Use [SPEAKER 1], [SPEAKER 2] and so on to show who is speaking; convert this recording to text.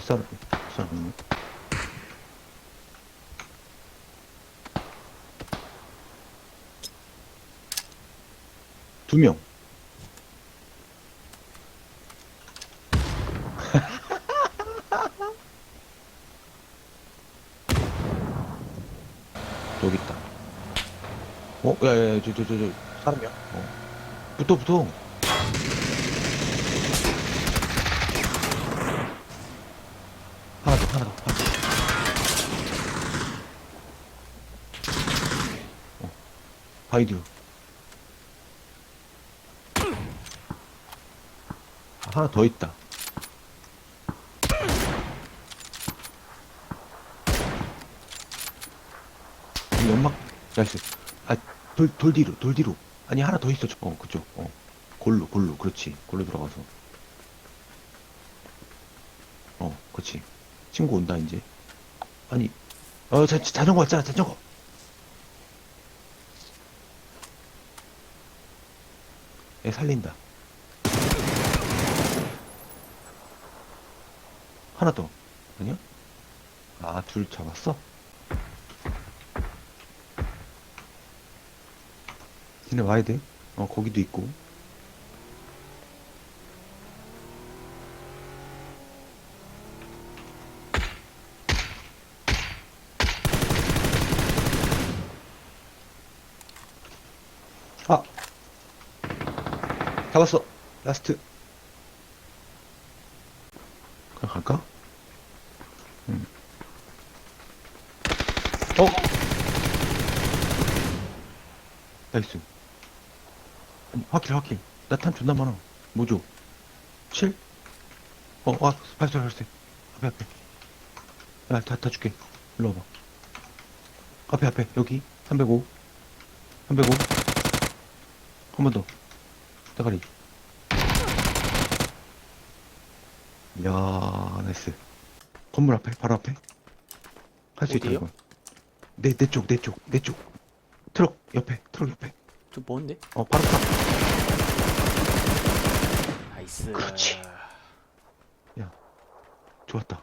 [SPEAKER 1] 쌀, 쌀 없네. 두 명. 여기 있다. 어, 야, 야, 야, 저, 저, 저, 저, 사람이야? 어. 붙어, 붙어. 하나 더, 하나 더, 하나 더. 어, 바이드. 아, 하나 더 있다. 이 연막, 나이스. 아, 돌, 돌 뒤로, 돌 뒤로. 아니, 하나 더 있어. 저- 어, 그쪽. 어. 골로, 골로. 그렇지. 골로 들어가서. 어, 그렇지. 친구 온다, 이제. 아니, 어, 자, 자전거 왔잖아, 자전거. 얘 살린다. 하나 더. 아니야? 아, 둘 잡았어? 니네 와야 돼? 어, 거기도 있고. 아! 잡았어! 라스트. 그냥 갈까? 응. 어? 나이스. 확킬, 확킬. 나탄 존나 많아. 뭐죠? 7? 어, 와, 발소리, 발소리. 앞에, 앞에. 야, 다, 다 줄게. 일로 와봐. 앞에, 앞에. 여기. 305. 305. 한 번 더. 대가리. 이야, 나이스. 건물 앞에, 바로 앞에. 할 수 있다,
[SPEAKER 2] 어디요?
[SPEAKER 1] 이건. 내, 내 쪽, 내 쪽, 내 쪽. 트럭 옆에, 트럭 옆에.
[SPEAKER 2] 저 뭔데?
[SPEAKER 1] 어, 바로 탑.
[SPEAKER 2] 나이스.
[SPEAKER 1] 그렇지. 좋았다.